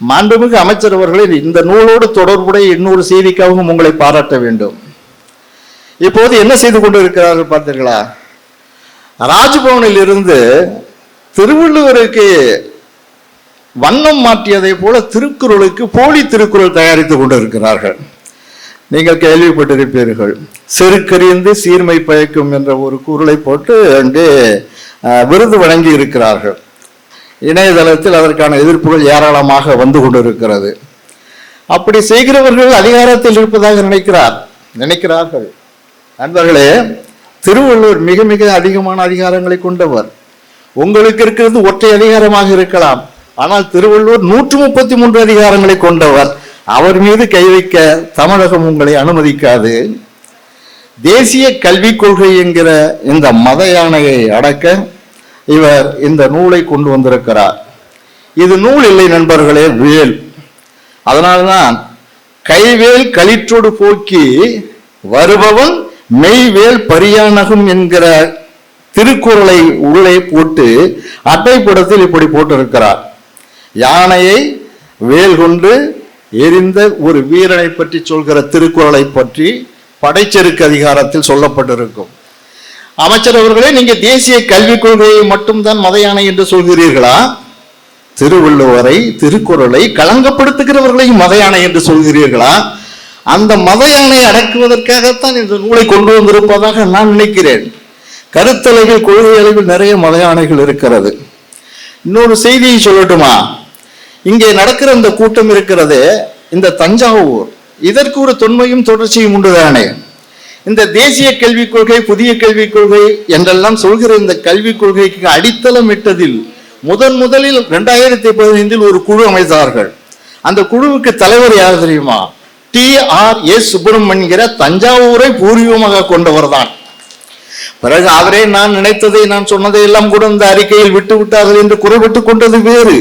மாண்புமிகு அமைச்சர் அவர்களே இந்த நூலோடு தொடர்புடைய இன்னொரு செய்திக்காகவும் உங்களை பாராட்ட வேண்டும். இப்போது என்ன செய்து கொண்டு இருக்கிறார்கள் பார்த்தீர்களா? ராஜ்பவனில் இருந்து திருவள்ளுவருக்கு வண்ணம் மாற்றியதை போல திருக்குறளுக்கு போலி திருக்குறள் தயாரித்துக் கொண்டிருக்கிறார்கள். நீங்கள் கேள்விப்பட்டிருப்பீர்கள் செருக்கறிந்து சீர்மை பயக்கும் என்ற ஒரு குரலை போட்டு அங்கே விருது வழங்கி இருக்கிறார்கள் இணையதளத்தில் அதற்கான எதிர்ப்புகள் ஏராளமாக வந்து கொண்டிருக்கிறது. அப்படி செய்கிறவர்கள் அதிகாரத்தில் இருப்பதாக நினைக்கிறார். நினைக்கிறார்கள். நண்பர்களே திருவள்ளுவர் மிக மிக அதிகமான அதிகாரங்களை கொண்டவர். உங்களுக்கு இருக்கிறது ஒற்றை அதிகாரமாக இருக்கலாம். ஆனால் திருவள்ளுவர் நூற்று முப்பத்தி மூன்று அதிகாரங்களை கொண்டவர். அவர் மீது கை வைக்க தமிழகம் உங்களை அனுமதிக்காது. தேசிய கல்விக் கொள்கை என்கிற இந்த மத யானையை அடக்க இவர் இந்த நூலை கொண்டு வந்திருக்கிறார். இது நூல் இல்லை நண்பர்களே வேல் அதனால்தான் கைவேல் களிற்றோடு போக்கி வருபவன் மெய்வேல் பரியானகும் என்கிற திருக்குறளை உள்ளே போட்டு அட்டைப்படத்தில் இப்படி போட்டிருக்கிறார். யானையை வேல் கொண்டு எரிந்த ஒரு வீரனை பற்றி சொல்கிற திருக்குறளை பற்றி படைச்செருக்கு அதிகாரத்தில் சொல்லப்பட்டிருக்கும். அமைச்சர் அவர்களே நீங்க தேசிய கல்விக் கொள்கையை மட்டும்தான் மத யானை என்று சொல்கிறீர்களா? திருவள்ளுவரை திருக்குறளை களங்கப்படுத்துகிறவர்களையும் மத யானை என்று சொல்கிறீர்களா? அந்த மத யானை அடக்குவதற்காகத்தான் இந்த நூலை கொண்டு வந்திருப்பதாக நான் நினைக்கிறேன். கருத்தளவில் கொள்கை அளவில் நிறைய மதயானைகள் இருக்கிறது. இன்னொரு செய்தியை சொல்லட்டுமா? இங்கே நடக்கிற இந்த கூட்டம் இருக்கிறது இந்த தஞ்சாவூர். இதற்கு ஒரு தொன்மையும் தொடர்ச்சியும் உண்டுதானே இந்த தேசிய கல்விக் கொள்கை புதிய கல்விக் கொள்கை என்றெல்லாம் சொல்கிற இந்த கல்விக் கொள்கைக்கு அடித்தளம் இட்டதில் முதன் முதலில் ரெண்டாயிரத்தி பதினைந்தில் ஒரு குழு அமைத்தார்கள். அந்த குழுவுக்கு தலைவர் யார் தெரியுமா? டி ஆர் எஸ் சுப்பிரமணியன் தஞ்சாவூரை பூர்வீகமாக கொண்டவர் தான் பிறகு அவரே நான் நினைத்ததை நான் சொன்னதை எல்லாம் கூட இந்த அறிக்கையில் விட்டு விட்டார்கள் என்று குறைபட்டு கொண்டது வேறு.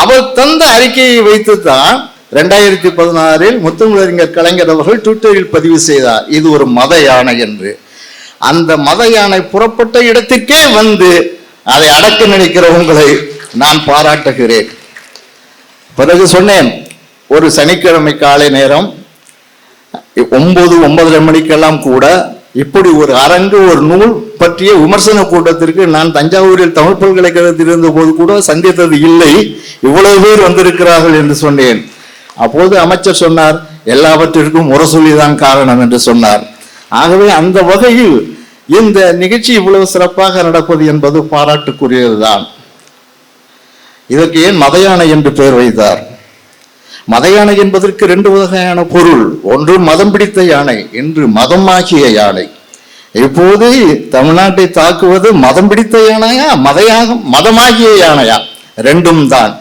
அவர் தந்த அறிக்கையை வைத்துத்தான் ரெண்டாயிரத்தி பதினாறில் முத்தமிழறிஞர் கலைஞர் அவர்கள் ட்விட்டரில் பதிவு செய்தார் இது ஒரு மத யானை என்று. அந்த மத யானை புறப்பட்ட இடத்துக்கே வந்து அதை அடக்க நினைக்கிற உங்களை நான் பாராட்டுகிறேன். பிறகு சொன்னேன் ஒரு சனிக்கிழமை காலை நேரம் ஒன்பது ஒன்பதரை மணிக்கெல்லாம் கூட இப்படி ஒரு அரங்கு ஒரு நூல் பற்றிய விமர்சன கூட்டத்திற்கு நான் தஞ்சாவூரில் தமிழ் பல்கலைக்கழகத்தில் இருந்த போது கூட சந்தித்தது இல்லை. இவ்வளவு பேர் வந்திருக்கிறார்கள் என்று சொன்னேன். அப்போது அமைச்சர் சொன்னார் எல்லாவற்றிற்கும் முரசொலிதான் காரணம் என்று சொன்னார். ஆகவே அந்த வகையில் இந்த நிகழ்ச்சி இவ்வளவு சிறப்பாக நடப்பது என்பது பாராட்டுக்குரியதுதான். இதற்கு ஏன் மதயானை என்று பெயர் வைத்தார்? மத யானை என்பதற்கு ரெண்டு வகையான பொருள். ஒன்று மதம் பிடித்த யானை என்று மதமாகிய யானை. இப்போது தமிழ்நாட்டை தாக்குவது மதம் பிடித்த யானையா மதையாக மதமாகிய யானையா? ரெண்டும் தான்.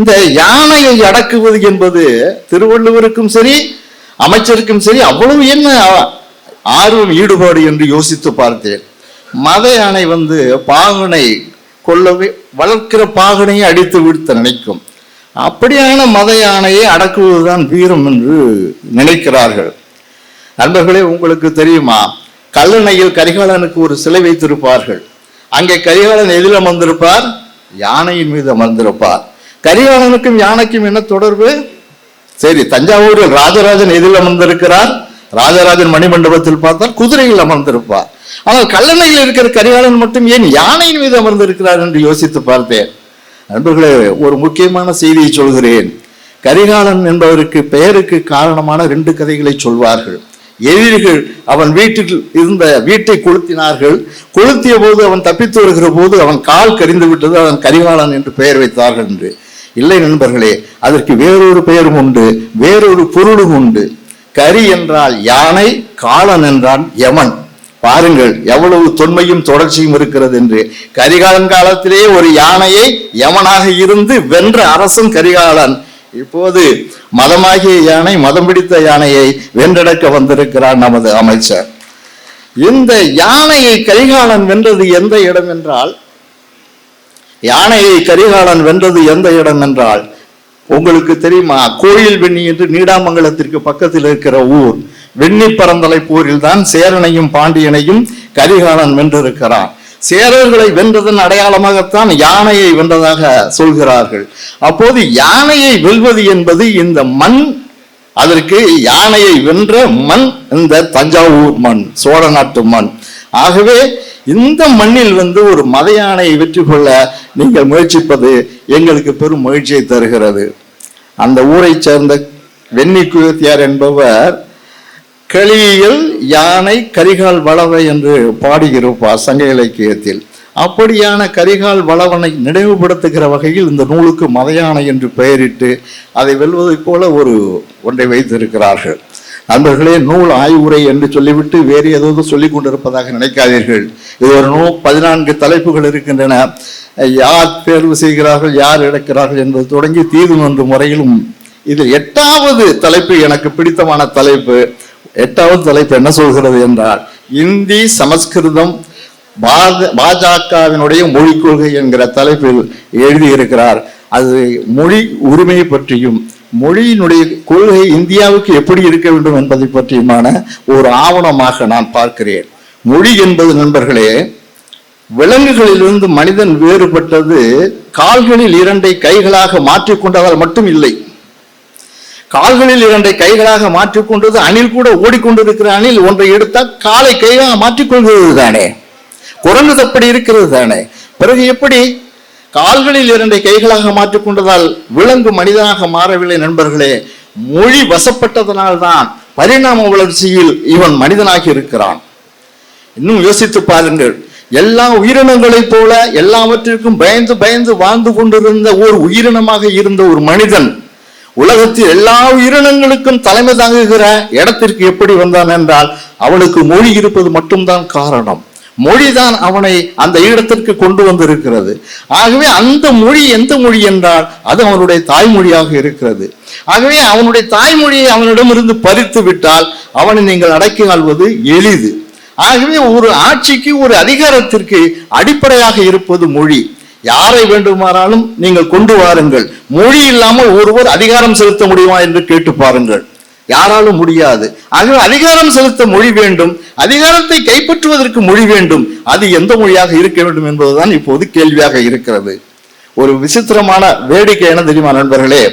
இந்த யானையை அடக்குவது என்பது திருவள்ளுவருக்கும் சரி அமைச்சருக்கும் சரி அவ்வளவு என்ன ஆர்வம் ஈடுபாடு என்று யோசித்து பார்த்தேன். மத யானை வந்து பாகனை கொல்லவே வளர்க்கிற பாகனையை அடித்து விடுத்த நினைக்கும். அப்படியான மத யானையை அடக்குவதுதான் வீரம் என்று நினைக்கிறார்கள். நண்பர்களே உங்களுக்கு தெரியுமா? கல்லணையில் கரிகாலனுக்கு ஒரு சிலை வைத்திருப்பார்கள். அங்கே கரிகாலன் எதில் அமர்ந்திருப்பார்? யானையின் மீது அமர்ந்திருப்பார். கரிகாலனுக்கும் யானைக்கும் என்ன தொடர்பு? சரி தஞ்சாவூரில் ராஜராஜன் எதில் அமர்ந்திருக்கிறார். ராஜராஜன் மணிமண்டபத்தில் பார்த்தால் குதிரையில் அமர்ந்திருப்பார். ஆனால் கல்லணையில் இருக்கிற கரிகாலன் மட்டும் ஏன் யானையின் மீது அமர்ந்திருக்கிறார் என்று யோசித்து பார்த்தேன். நண்பர்களே ஒரு முக்கியமான செய்தியை சொல்கிறேன். கரிகாலன் என்பவருக்கு பெயருக்கு காரணமான ரெண்டு கதைகளை சொல்வார்கள். எதிரிகள் அவன் வீட்டில் இருந்த வீட்டை கொளுத்தினார்கள். கொளுத்திய போது அவன் தப்பித்து வருகிற போது அவன் கால் கரிந்து விட்டது அவன் கரிகாலன் என்று பெயர் வைத்தார்கள் என்று. இல்லை நண்பர்களே அதற்கு வேறொரு பெயரும் உண்டு வேறொரு பொருளும் உண்டு. கரி என்றால் யானை காலன் என்றால் யமன். பாருங்கள் எவ்வளவு தொன்மையும் தொடர்ச்சியும் இருக்கிறது என்று. கரிகாலன் காலத்திலே ஒரு யானையை யமனாக இருந்து வென்ற அரசன் கரிகாலன். இப்போது மதமாகிய யானை மதம் பிடித்த யானையை வென்றெடுக்க வந்திருக்கிறார் நமது அமைச்சர். இந்த யானையை கரிகாலன் வென்றது எந்த இடம் என்றால் யானையை கரிகாலன் வென்றது எந்த இடம் என்றால் உங்களுக்கு தெரியுமா கோயில் வெண்ணி என்று நீடாமங்கலத்திற்கு பக்கத்தில் இருக்கிற ஊர். வெண்ணி பரந்தலை போரில் தான் சேரனையும் பாண்டியனையும் கரிகாலன் வென்றிருக்கிறான் சேரர்களை வென்றதன் அடையாளமாகத்தான் யானையை வென்றதாக சொல்கிறார்கள். அப்போது யானையை வெல்வது என்பது இந்த மண் அதற்கு யானையை வென்ற மண் இந்த தஞ்சாவூர் மண் சோழ நாட்டு மண். ஆகவே இந்த மண்ணில் வந்து ஒரு மத யானையை வெற்றி கொள்ள நீங்கள் முயற்சிப்பது எங்களுக்கு பெரும் மகிழ்ச்சியை தருகிறது. அந்த ஊரைச் சேர்ந்த வெண்ணி குயத்தியார் என்பவர் களியில் யானை கரிகால் வளவை என்று பாடியிருப்பார் சங்க இலக்கியத்தில். அப்படியான கரிகால் வளவனை நினைவுபடுத்துகிற வகையில் இந்த நூலுக்கு மதையானை என்று பெயரிட்டு அதை வெல்வதைப் போல ஒரு ஒன்றை வைத்திருக்கிறார்கள். நண்பர்களே நூல் ஆய்வுரை என்று சொல்லிவிட்டு வேறு ஏதாவது சொல்லிக் கொண்டிருப்பதாக நினைக்காதீர்கள். இது ஒரு நூல் பதினான்கு தலைப்புகள் இருக்கின்றன. யார் தேர்வு செய்கிறார்கள் யார் இழக்கிறார்கள் என்பது தொடங்கி தீது என்ற முறையிலும் இதில் எட்டாவது தலைப்பு எனக்கு பிடித்தமான தலைப்பு. எட்டாவது தலைப்பு என்ன சொல்கிறது என்றால் இந்தி சமஸ்கிருதம் பாஜ- பாஜகவினுடைய மொழிக் கொள்கை என்கிற தலைப்பில் எழுதியிருக்கிறார். அது மொழி உரிமை பற்றியும் மொழியினுடைய கொள்கை இந்தியாவுக்கு எப்படி இருக்க வேண்டும் என்பதை பற்றியுமான ஒரு ஆவணமாக நான் பார்க்கிறேன். மொழி என்பது நண்பர்களே விலங்குகளிலிருந்து மனிதன் வேறுபட்டது கால்களில் இரண்டை கைகளாக மாற்றிக்கொண்டதால் மட்டும் இல்லை. கால்களில் இரண்டை கைகளாக மாற்றிக்கொண்டது அணில் கூட ஓடிக்கொண்டிருக்கிற அணில் ஒன்றை எடுத்தால் காலை கையாக மாற்றிக்கொள்கிறது தானே குரங்கு தப்படி இருக்கிறது தானே பிறகு எப்படி கால்களில் இரண்டை கைகளாக மாற்றிக்கொண்டதால் விலங்கு மனிதனாக மாறவில்லை நண்பர்களே. மொழி வசப்பட்டதனால்தான் பரிணாம வளர்ச்சியில் இவன் மனிதனாகி இருக்கிறான். இன்னும் யோசித்து பாருங்கள். எல்லா உயிரினங்களைப் போல எல்லாவற்றிற்கும் பயந்து பயந்து வாழ்ந்து கொண்டிருந்த ஒரு உயிரினமாக இருந்த ஒரு மனிதன் உலகத்தில் எல்லா உயிரினங்களுக்கும் தலைமை தாங்குகிற இடத்திற்கு எப்படி வந்தான் என்றால் அவனுக்கு மொழி இருப்பது மட்டும்தான் காரணம். மொழிதான் அவனை அந்த இடத்திற்கு கொண்டு வந்திருக்கிறது. ஆகவே அந்த மொழி எந்த மொழி என்றால் அது அவனுடைய தாய்மொழியாக இருக்கிறது. ஆகவே அவனுடைய தாய்மொழியை அவனிடமிருந்து பறித்து விட்டால் அவனை நீங்கள் அடக்கி ஆள்வது எளிது. ஆகவே ஒரு ஆட்சிக்கு ஒரு அதிகாரத்திற்கு அடிப்படையாக இருப்பது மொழி. யாரை வேண்டுமானாலும் நீங்கள் கொண்டு வாருங்கள். மொழி இல்லாமல் ஒருவர் அதிகாரம் செலுத்த முடியுமா என்று கேட்டு பாருங்கள். யாராலும் முடியாது. ஆகவே அதிகாரம் செலுத்த மொழி வேண்டும். அதிகாரத்தை கைப்பற்றுவதற்கு மொழி வேண்டும். அது எந்த மொழியாக இருக்க வேண்டும் என்பதுதான் இப்போது கேள்வியாக இருக்கிறது. ஒரு விசித்திரமான வேடிக்கை என தெரியுமா நண்பர்களே?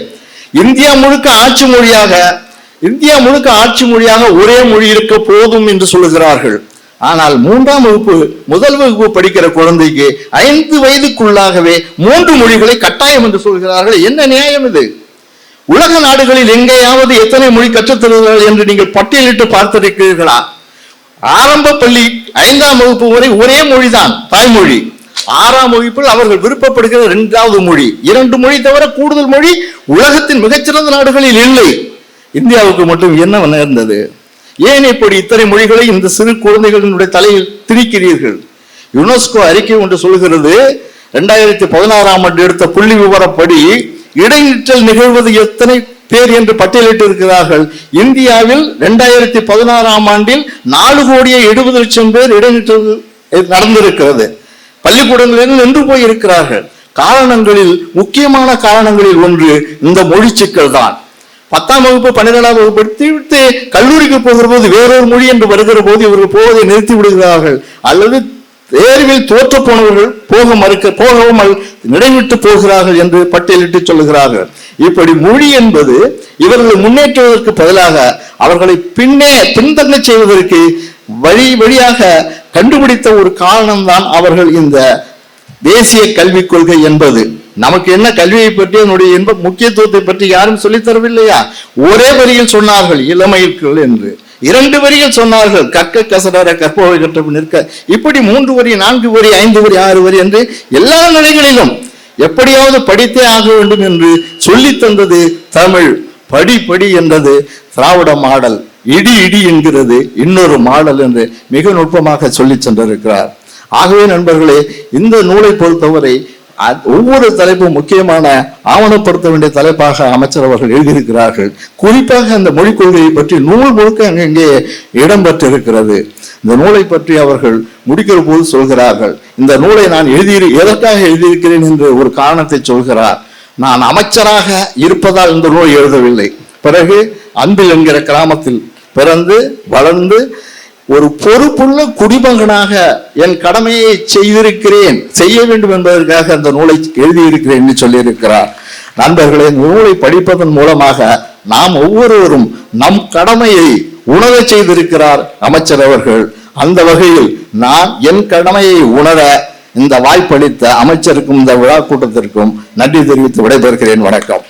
இந்தியா முழுக்க ஆட்சி மொழியாக இந்தியா முழுக்க ஆட்சி மொழியாக ஒரே மொழி இருக்க போதும் என்று சொல்லுகிறார்கள். ஆனால் மூன்றாம் வகுப்பு முதல் வகுப்பு படிக்கிற குழந்தைக்கு ஐந்து வயதுக்குள்ளாகவே மூன்று மொழிகளை கட்டாயம் என்று சொல்கிறார்கள். என்ன நியாயம் இது? உலக நாடுகளில் எங்கேயாவது எத்தனை மொழி கற்றுத்தருகிறார்கள் என்று நீங்கள் பட்டியலிட்டு பார்த்திருக்கிறீர்களா? ஆரம்ப பள்ளி ஐந்தாம் வகுப்பு வரை ஒரே மொழிதான் தாய்மொழி. ஆறாம் வகுப்பில் அவர்கள் விருப்பப்படுகிற இரண்டாவது மொழி. இரண்டு மொழி தவிர கூடுதல் மொழி உலகத்தின் மிகச்சிறந்த நாடுகளில் இல்லை. இந்தியாவுக்கு மட்டும் என்ன நேர்ந்தது ஏன் இப்படி இத்தனை மொழிகளை இந்த சிறு குழந்தைகளினுடைய தலையில் திணிக்கிறீர்கள்? யுனெஸ்கோ அறிக்கை ஒன்று சொல்கிறது இரண்டாயிரத்தி பதினாறாம் ஆண்டு எடுத்த புள்ளி விவரப்படி இடைநிற்றல் நிகழ்வது எத்தனை பேர் என்று பட்டியலிட்டு இருக்கிறார்கள் இந்தியாவில் இரண்டாயிரத்தி பதினாறாம் ஆண்டில் நாலு கோடியே எழுபது லட்சம் பேர் இடைநிற்றல் நடந்திருக்கிறது. பள்ளிக்கூடங்களில் நின்று போய் இருக்கிறார்கள் காரணங்களில் முக்கியமான காரணங்களில் ஒன்று இந்த மொழி சிக்கல் தான். பத்தாம் வகுப்பு பன்னிரெண்டாம் வகுப்பு எடுத்துவிட்டு கல்லூரிக்கு போகிற போது வேறொரு மொழி என்று வருகிற போது இவர்கள் போவதை நிறுத்தி விடுகிறார்கள் அல்லது தேர்வில் தோற்று போனவர்கள் போக மறுக்க போகவும் அல்- நினைவிட்டு போகிறார்கள் என்று பட்டியலிட்டு சொல்லுகிறார்கள். இப்படி மொழி என்பது இவர்களை முன்னேற்றுவதற்கு பதிலாக அவர்களை பின்னே பின்தங்க செய்வதற்கு வழி வழியாக கண்டுபிடித்த ஒரு காரணம்தான் அவர்கள் இந்த தேசிய கல்விக் கொள்கை என்பது. நமக்கு என்ன கல்வியை பற்றி என்னுடைய இன்ப முக்கியத்துவத்தை பற்றி யாரும் சொல்லித் தரவில்லையா? ஒரே வரியில் சொன்னார்கள் இளமையில் என்று. இரண்டு வரிகள் சொன்னார்கள் கற்க கசடர கற்பவை கற்ற நிற்க. இப்படி மூன்று வரி நான்கு வரி ஐந்து வரி ஆறு வரி என்று எல்லா நிலைகளிலும் எப்படியாவது படித்தே ஆக வேண்டும் என்று சொல்லி தந்தது தமிழ் படி படி என்றது. திராவிட மாடல் இடி இடி என்கிறது இன்னொரு மாடல் என்று மிக நுட்பமாக சொல்லி சென்றிருக்கிறார். ஆகவே நண்பர்களே இந்த நூலை பொறுத்தவரை ஒவ்வொரு தலைப்பும் முக்கியமான ஆவணப்படுத்த வேண்டிய தலைப்பாக அமைச்சர் அவர்கள் எழுதியிருக்கிறார்கள். குறிப்பாக அந்த மொழிக் கொள்கையை பற்றி நூல் முழுக்க அங்கங்கே இடம்பெற்றிருக்கிறது. இந்த நூலை பற்றி அவர்கள் முடிக்கிற போது சொல்கிறார்கள் இந்த நூலை நான் எழுதி எதற்காக எழுதியிருக்கிறேன் என்று ஒரு காரணத்தை சொல்கிறார். நான் அமைச்சராக இருப்பதால் இந்த நூல் எழுதவில்லை. பிறகு அன்பில் என்கிற கிராமத்தில் பிறந்து வளர்ந்து ஒரு பொறுப்புள்ள குடிமகனாக என் கடமையை செய்திருக்கிறேன் செய்ய வேண்டும் என்பதற்காக அந்த நூலை எழுதியிருக்கிறேன் என்று சொல்லியிருக்கிறார். நண்பர்களே இந்த நூலை படிப்பதன் மூலமாக நாம் ஒவ்வொருவரும் நம் கடமையை உணரச் செய்திருக்கிறார் அமைச்சர் அவர்கள். அந்த வகையில் நான் என் கடமையை உணர இந்த வாய்ப்பளித்த அமைச்சருக்கும் இந்த விழா கூட்டத்திற்கும் நன்றி தெரிவித்து விடைபெறுகிறேன். வணக்கம்.